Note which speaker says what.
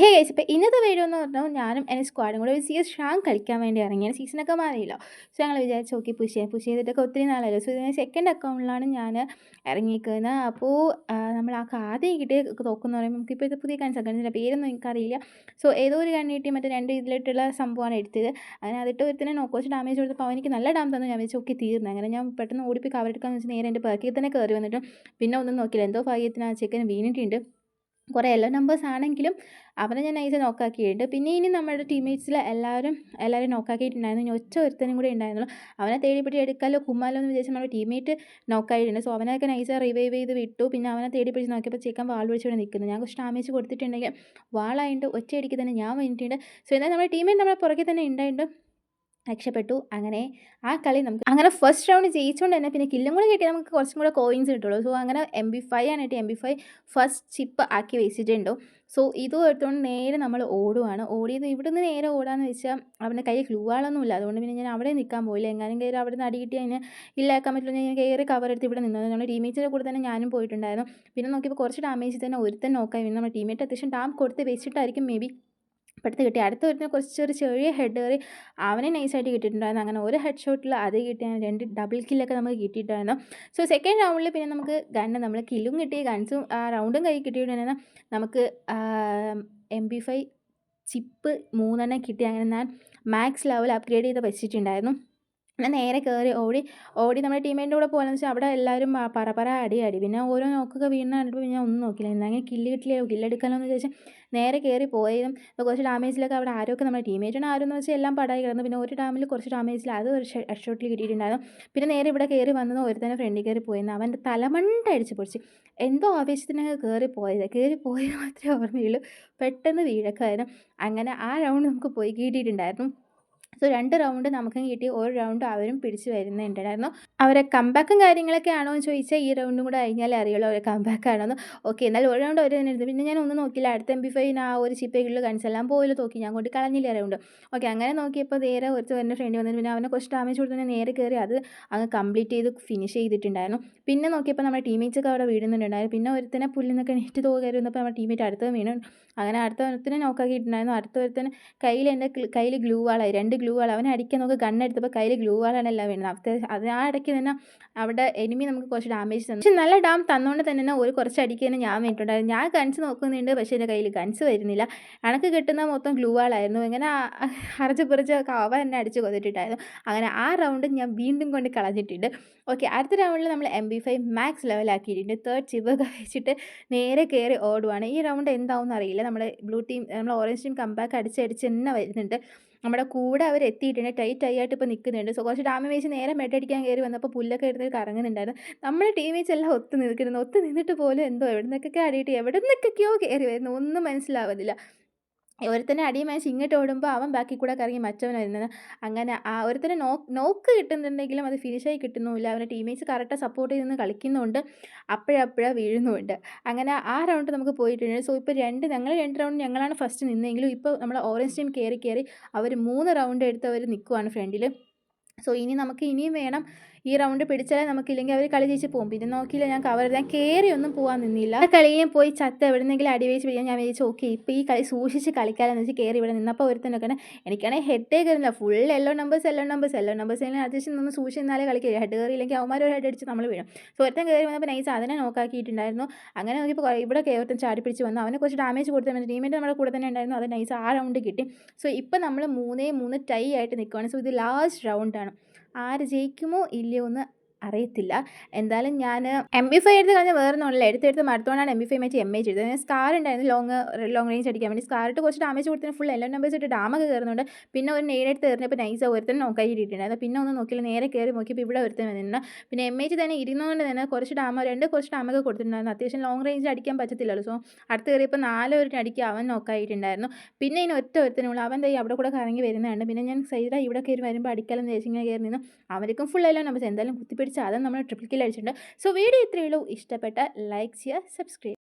Speaker 1: Hey guys ഇപ്പോൾ ഇന്നത്തെ video എന്ന് പറഞ്ഞാൽ ഞാനും എന്റെ സ്ക്വാഡും കൂടെ ഒരു സി എസ് ഷാങ് കളിക്കാൻ വേണ്ടി ഇറങ്ങിയാണ്. സീസണൊക്കെ മാറിയില്ല. സോ ഞങ്ങൾ വിചാരിച്ചു ഓക്കെ പുഷ് ചെയ്യാം പുഷ് ചെയ്തിട്ടൊക്കെ ഒത്തിരി നാളായല്ലോ. സോ ഇതിന് സെക്കൻഡ് അക്കൗണ്ടിലാണ് ഞാൻ ഇറങ്ങിയിരിക്കുന്നത് അപ്പോൾ നമ്മൾ ആ ആദ്യം കിട്ടിയ തോക്കെന്ന് പറയുമ്പോൾ നമുക്ക് ഇപ്പോഴത്തെ പുതിയ കണ്ണ് സെക്കൻഡിന്റെ പേരൊന്നും എനിക്കറിയില്ല. സോ ഏതോ ഒരു കണ്ണ് കിട്ടി മറ്റേ രണ്ട് ഇതിലിട്ടുള്ള സംഭവമാണ് എടുത്തത്. അങ്ങനെ അതിട്ട് തന്നെ നോക്കോച്ച് ഡാമേജ് കൊടുത്തപ്പോൾ അവനിക്ക് നല്ല ഡാം തന്നു. ഞാൻ വിചാരിച്ചു ഓക്കെ തീർന്നു. അങ്ങനെ ഞാൻ പെട്ടെന്ന് ഓടിപ്പോയി കവർ എടുക്കാമെന്ന് വെച്ചാൽ നേരെ എന്റെ പേർക്കിൽ തന്നെ കയറി വന്നിട്ടും. പിന്നെ ഒന്നും നോക്കിയില്ല. എന്തോ ഭാഗ്യത്തിന് ആ ചെക്കൻ വീണിട്ടുണ്ട്. കുറേ യെല്ലോ നമ്പേഴ്സ് ആണെങ്കിലും അവനെ ഞാൻ നൈസ് നോക്കാക്കിയിട്ടുണ്ട്. പിന്നെ ഇനി നമ്മുടെ ടീംമേറ്റ്സിൽ എല്ലാവരും എല്ലാവരും നോക്കാക്കിയിട്ടുണ്ടായിരുന്നു. ഇനി ഒറ്റ ഒരുത്തനും കൂടെ ഉണ്ടായിരുന്നുള്ളൂ. അവനെ തേടിപ്പിടി എടുക്കാലോ കുമ്മാലോ എന്ന് വിചാരിച്ച് നമ്മുടെ ടീമേറ്റ് നോക്കായിട്ടുണ്ട്. സോ അവനൊക്കെ നൈസ് റിവൈവ് ചെയ്ത് വിട്ടു. പിന്നെ അവനെ തേടിപ്പിടിച്ച് നോക്കിയപ്പോൾ ചിക്കൻ വാൾ പിടിച്ചോടെ നിൽക്കുന്നു. ഞാൻ കുറച്ച് ഡാമേജ് കൊടുത്തിട്ടുണ്ടെങ്കിൽ വാളായിട്ട് ഒറ്റയടിക്ക് തന്നെ ഞാൻ വേണ്ടിയിട്ടുണ്ട് സോ എന്നാൽ നമ്മുടെ ടീമേറ്റ് നമ്മുടെ പുറകെ തന്നെ ഉണ്ടായിട്ടുണ്ട്. രക്ഷപ്പെട്ടു. അങ്ങനെ ആ കളി നമുക്ക് അങ്ങനെ ഫസ്റ്റ് റൗണ്ട് ജയിച്ചുകൊണ്ട് തന്നെ പിന്നെ കില്ലും കൂടെ കിട്ടി. നമുക്ക് കുറച്ചും കൂടെ കോയിൻസ് കിട്ടുള്ളൂ. സോ അങ്ങനെ എം ബി ഫൈവ് ആണ് M B five first chip ആക്കി വെച്ചിട്ടുണ്ടോ. സോ ഇതും എടുത്തുകൊണ്ട് നേരെ നമ്മൾ ഓടുവാണ്. ഓടിയത് ഇവിടുന്ന് നേരെ ഓടാന്ന് വെച്ചാൽ അവന്റെ കയ്യിൽ ക്ലൂവാളൊന്നുമില്ല അതുകൊണ്ട് പിന്നെ ഞാൻ അവിടെ നിൽക്കാൻ പോയില്ല. എങ്ങാനും കയറി അവിടെ നിന്ന് അടി കിട്ടി അതിന് ഇല്ലാക്കാൻ പറ്റില്ല. ഞാൻ കയറി കവർ എടുത്ത് ഇവിടെ നിന്നത് നമ്മുടെ ടീമേറ്റിന്റെ കൂടെ തന്നെ ഞാനും പോയിട്ടുണ്ടായിരുന്നു. പിന്നെ നോക്കിയപ്പോൾ കുറച്ച് ഡാമേജ് തന്നെ ഒരുത്തൻ പിന്നെ നമ്മുടെ ടീമേറ്റ് അത്യാവശ്യം ഡാം കൊടുത്ത് വെച്ചിട്ടായിരിക്കും മേ ബി പെട്ടെന്ന് കിട്ടി. അടുത്ത വരുന്ന കുറച്ചൊരു ചെറിയ ഹെഡ് കയറി അവനെ നൈസായിട്ട് കിട്ടിയിട്ടുണ്ടായിരുന്നു. അങ്ങനെ ഒരു ഹെഡ് ഷോട്ടിൽ അത് കിട്ടിയാണ്. രണ്ട് ഡബിൾ കില്ലൊക്കെ നമുക്ക് കിട്ടിയിട്ടുണ്ടായിരുന്നു. സോ സെക്കൻഡ് റൗണ്ടിൽ പിന്നെ നമുക്ക് ഗണ്ണ് നമ്മൾ കില്ലും കിട്ടി. ഗൺസും ആ റൗണ്ടും കൈ കിട്ടിയിട്ടുണ്ടെന്ന് നമുക്ക് എം ബി ഫൈവ് ചിപ്പ് മൂന്നെണ്ണം കിട്ടി. അങ്ങനെ ഞാൻ മാക്സ് ലെവൽ അപ്ഗ്രേഡ് ചെയ്ത് വെച്ചിട്ടുണ്ടായിരുന്നു. ഞാൻ നേരെ കയറി ഓടി ഓടി നമ്മുടെ ടീമേന്റെ കൂടെ പോകാന്ന് വെച്ചാൽ അവിടെ എല്ലാവരും പറ പറ അടി അടി. പിന്നെ ഓരോ നോക്കൊക്കെ വീണ് കണ്ടിട്ട് ഞാൻ ഒന്നും നോക്കില്ല. എന്നാൽ കില്ല് കിട്ടില്ലയോ കില്ലെടുക്കാനോ എന്ന് നേരെ കയറി പോയതും കുറച്ച് ഡാമേജിലൊക്കെ അവിടെ ആരൊക്കെ നമ്മുടെ ടീമേറ്റാണ് എന്ന് വെച്ചാൽ എല്ലാം പടായി കിടന്നു. പിന്നെ ഒരു ഡാമിൽ കുറച്ച് ഡാമേജിൽ അത് ഒരു ഷോട്ടിൽ കിട്ടിയിട്ടുണ്ടായിരുന്നു. പിന്നെ നേരെ ഇവിടെ കയറി വന്നത് ഒരുത്തന്നെ ഫ്രണ്ടിൽ കയറി പോയിരുന്നു അവന്റെ തലമണ്ട അടിച്ച് പൊടിച്ച്. എന്തോ ആവേശത്തിനൊക്കെ കയറി പോയത്. കയറി പോയത് മാത്രമേ ഓർമ്മയുള്ളൂ. പെട്ടെന്ന് വീഴക്കായിരുന്നു. അങ്ങനെ ആ റൗണ്ട് നമുക്ക് പോയി കിട്ടിയിട്ടുണ്ടായിരുന്നു. സോ രണ്ട് റൗണ്ട് നമുക്കും കിട്ടി. ഒരു റൗണ്ട് അവരും പിടിച്ച് വരുന്നുണ്ടായിരുന്നു അവരെ കമ്പാക്കും കാര്യങ്ങളൊക്കെ ആണോ എന്ന് ചോദിച്ചാൽ ഈ റൗണ്ടും കൂടെ കഴിഞ്ഞാലേ അറിയുള്ളൂ അവരെ കമ്പാക്ക് ആണോ എന്ന് ഓക്കെ എന്നാൽ ഒരു റൗണ്ട് അവർ തന്നെ പിന്നെ ഞാൻ ഒന്നും നോക്കില്ല അടുത്ത എം ബി ഫൈവിന് ആ ഒരു ചിപ്പേക്കുള്ളിൽ കണിച്ചെല്ലാം പോയില്ല നോക്കി ഞാൻ കൊണ്ട് കളഞ്ഞില്ല റൗണ്ട് ഓക്കെ അങ്ങനെ നോക്കിയപ്പോൾ നേരെ ഒരു എന്റെ ഫ്രണ്ട് വന്നിട്ട് പിന്നെ അവനെ കുറച്ച് ഡാമേജ് കൊടുത്ത് നേരെ കയറി അത് അങ്ങ് കംപ്ലീറ്റ് ചെയ്ത് ഫിനിഷ് ചെയ്തിട്ടുണ്ടായിരുന്നു. പിന്നെ നോക്കിയപ്പോൾ നമ്മുടെ ടീമേറ്റ്സ് ഒക്കെ അവിടെ വീഴുന്നുണ്ടായിരുന്നു. പിന്നെ ഒരുത്തനെ പുല്ലിനൊക്കെ എണീറ്റ് തോക കയറി വന്നപ്പോൾ നമ്മുടെ ടീമേറ്റ് അടുത്ത് വീണു. അങ്ങനെ അടുത്ത ഒരുത്തിനെ നോക്കാക്കിയിട്ടുണ്ടായിരുന്നു അടുത്ത ഒരുത്തന് കയ്യിൽ എന്റെ കയ്യിൽ ഗ്ലൂ വാളായി രണ്ട് ഗ്ലൂ വാൾ അവനെ അടിക്കാൻ നോക്കി ഗണ്ണെടുത്തപ്പോൾ കയ്യിൽ ഗ്ലൂ വാളാണ് എല്ലാം വീണത്. അവത്തെ അത് ആ ഇടയ്ക്ക് തന്നെ അവിടെ എനിമി നമുക്ക് കുറച്ച് ഡാമേജ് തന്നു. പക്ഷെ നല്ല ഡാം തന്നുകൊണ്ട് തന്നെ ഒരു കുറച്ച് അടിക്ക് തന്നെ ഞാൻ വേണ്ടിയിട്ടുണ്ടായിരുന്നു ഞാൻ ഗൺസ് നോക്കുന്നുണ്ട് പക്ഷേ എന്റെ കയ്യിൽ ഗൺസ് വരുന്നില്ല. എനിക്ക് കിട്ടുന്ന മൊത്തം ഗ്ലൂ വാളായിരുന്നു ഇങ്ങനെ അരച്ച് പുറച്ച് കവ എന്നെ അടിച്ച് കൊതിട്ടിട്ടായിരുന്നു അങ്ങനെ ആ റൗണ്ട് ഞാൻ വീണ്ടും കൊണ്ട് കളഞ്ഞിട്ടുണ്ട്. ഓക്കെ അടുത്ത റൗണ്ടിൽ നമ്മൾ എം ബി ഫൈവ് മാക്സ് ലെവലാക്കിയിട്ടുണ്ട് തേർഡ് ചിപ്പൊക്കെ വെച്ചിട്ട് നേരെ കയറി ഓടുവാണ്. ഈ റൗണ്ട് എന്താവും അറിയില്ല നമ്മൾ ബ്ലൂ ടീം നമ്മൾ ഓറഞ്ച് ടീം കമ്പാക്ക് അടിച്ചടിച്ച് തന്നെ വരുന്നുണ്ട്. നമ്മുടെ കൂടെ അവർ എത്തിയിട്ടുണ്ട്. ടൈറ്റ് ആയിട്ട് ഇപ്പോൾ നിൽക്കുന്നുണ്ട് സോ കുറച്ച് ഡാമ വെച്ച് നേരെ മെട്ടടിക്കാൻ കയറി വന്നപ്പോൾ പുല്ലൊക്കെ എടുത്തിട്ട് കറങ്ങുന്നുണ്ടായിരുന്നു. നമ്മുടെ ടീമേറ്റ്സ് എല്ലാം ഒത്തു നിൽക്കുന്നു. ഒത്തു നിന്നിട്ട് പോലും എന്തോ എവിടെ നിന്നൊക്കെ അടിയിട്ട് എവിടെ നിന്നൊക്കെയോ കയറി വരുന്നു. ഒന്നും മനസ്സിലാവുന്നില്ല. ഒരുത്തനെ അടിയും വാങ്ങിച്ച് ഇങ്ങോട്ട് ഓടുമ്പോൾ അവൻ ബാക്കി കൂടെ കറങ്ങി മറ്റവൻ വരുന്നത് അങ്ങനെ ആ ഒരുത്തനെ നോക്ക് നോക്ക് കിട്ടുന്നുണ്ടെങ്കിലും അത് ഫിനിഷായി കിട്ടുന്നുമില്ല. അവന്റെ ടീമേറ്റ്സ് കറക്റ്റ് സപ്പോർട്ട് ചെയ്ത് കളിക്കുന്നുണ്ട്. അപ്പോഴപ്പോഴാണ് വീഴുന്നുമുണ്ട്. അങ്ങനെ ആ റൗണ്ട് നമുക്ക് പോയിട്ടുണ്ട്. സോ ഇപ്പോൾ രണ്ട് ഞങ്ങൾ രണ്ട് റൗണ്ട് ഞങ്ങളാണ് ഫസ്റ്റ് നിന്നെങ്കിലും ഇപ്പോൾ നമ്മൾ ഓറഞ്ച് ടീം കയറി കയറി അവർ മൂന്ന് റൗണ്ട് എടുത്ത് അവർ നിൽക്കുവാണ് ഫ്രണ്ടിൽ സോ ഇനി നമുക്ക് ഇനിയും വേണം ഈ റൗണ്ട് പിടിച്ചാലേ നമുക്കില്ലെങ്കിൽ അവർ കളി ജയിച്ച് പോകും. പിന്നെ നോക്കിയില്ല ഞാൻ കവർ ഞാൻ കയറി ഒന്നും പോകാൻ നിന്നില്ല. ആ കളിയും പോയി ചത്ത് എവിടെന്നെങ്കിലും അടി വെച്ച് പിടിക്കാൻ ഞാൻ വിചാരിച്ചു ഓക്കെ ഇപ്പോൾ ഈ കളി സൂക്ഷിച്ച് കളിക്കാമെന്ന് വെച്ച് കയറി ഇവിടെ നിന്നപ്പോൾ ഒരുത്തനൊക്കെ എനിക്കാണെങ്കിൽ ഹെഡ് കയറില്ല ഫുൾ എല്ലോ നമ്പേഴ്സ് എല്ലോ നമ്പേഴ്സ് എല്ലോ നമ്പേഴ്സ് എല്ലാം അത്യാവശ്യം നിന്ന് സൂക്ഷിച്ച് നിന്നാലേ കളിക്കുക ഹെഡ് കയറിയില്ലെങ്കിൽ അവന്മാർ ഒരു ഹെഡ് അടിച്ച് നമ്മൾ വീഴും. സോ ഒരുത്തൻ കയറി വന്നപ്പോൾ നൈസ് അതിനെ നോക്കാക്കിയിട്ടുണ്ടായിരുന്നു അങ്ങനെ നോക്കിയപ്പോൾ ഇവിടെ ഒരുത്തൻ ചാടി പിടിച്ച് വന്നു. അവനെ കുറച്ച് ഡാമേജ് കൊടുത്തു ടീമിന്റെ നമ്മുടെ കൂടെ തന്നെ ഉണ്ടായിരുന്നു. അത് നൈസ് ആ റൗണ്ട് കിട്ടി. സോ ഇപ്പം നമ്മൾ മൂന്നേ മൂന്ന് ടൈ ആയിട്ട് നിൽക്കുകയാണ് സോ ഇത് ലാസ്റ്റ് റൗണ്ടാണ് ആര് ജയിക്കുമോ ഇല്ലയോ എന്ന് അറിയത്തില്ല. എന്തായാലും ഞാൻ എം ബി ഫൈവ് എടുത്ത് കഴിഞ്ഞാൽ വേറെ ഒന്നുമില്ല എടുത്തെടുത്ത് മരത്തോണ്ടാണ് M B five match M H ചെയ്തത് സ്കാർ ഉണ്ടായിരുന്നു. ലോങ് ലോങ് റേഞ്ച് അടിക്കാൻ വേണ്ടി. സ്കാറിട്ട് കുറച്ച് ഡാമേജ് കൊടുത്തിന് ഫുൾ എല്ലാം നമ്പേഴ്സ് ഇട്ട് ഡാമൊക്കെ കയറുന്നുണ്ട് പിന്നെ ഒരു നേരിട്ട് എടുത്ത് എറിഞ്ഞപ്പോൾ നൈസ് ഒരുത്തൻ നോക്കാൻ ഇട്ടിട്ടുണ്ടായിരുന്നു പിന്നെ ഒന്നും നോക്കിയില്ല നേരെ കയറി നോക്കിയപ്പോൾ ഇവിടെ ഒരുത്തൻ വന്നിട്ടുണ്ട് പിന്നെ എം എച്ച് തന്നെ ഇരുന്നുകൊണ്ട് തന്നെ കുറച്ച് ഡാമ രണ്ട് കുറച്ച് ഡാമൊക്കെ കൊടുത്തിട്ടുണ്ടായിരുന്നു. അത്യാവശ്യം ലോങ് റേഞ്ച് അടിക്കാൻ പറ്റത്തില്ലല്ലോ. സോ അടുത്ത് കയറിയപ്പോൾ നാല് ഒരു അടിക്കുക അവൻ നോക്കായിട്ടുണ്ടായിരുന്നു പിന്നെ ഇനി ഒറ്റ ഒരുത്തനുള്ള. അവൻ തൈ അവിടെ കൂടെ കറങ്ങി വരുന്നതാണ്. പിന്നെ ഞാൻ സൈഡായി ഇവിടെ കയറി വരുമ്പോൾ അടിക്കാലെന്ന് വിചാരിച്ചു ഇങ്ങനെ കയറി നിന്ന്. അവർക്കും ഫുൾ എല്ലാം നമ്പേഴ്സ് എന്തായാലും കുത്തിപ്പിടിച്ച് അതും നമ്മൾ ട്രിപ്പിൾ കിൽ അടിച്ചിട്ടുണ്ട്. സോ വീഡിയോ ഇത്രയേ ഉള്ളൂ. ഇഷ്ടപ്പെട്ട ലൈക്ക് ചെയ്യുക സബ്സ്ക്രൈബ്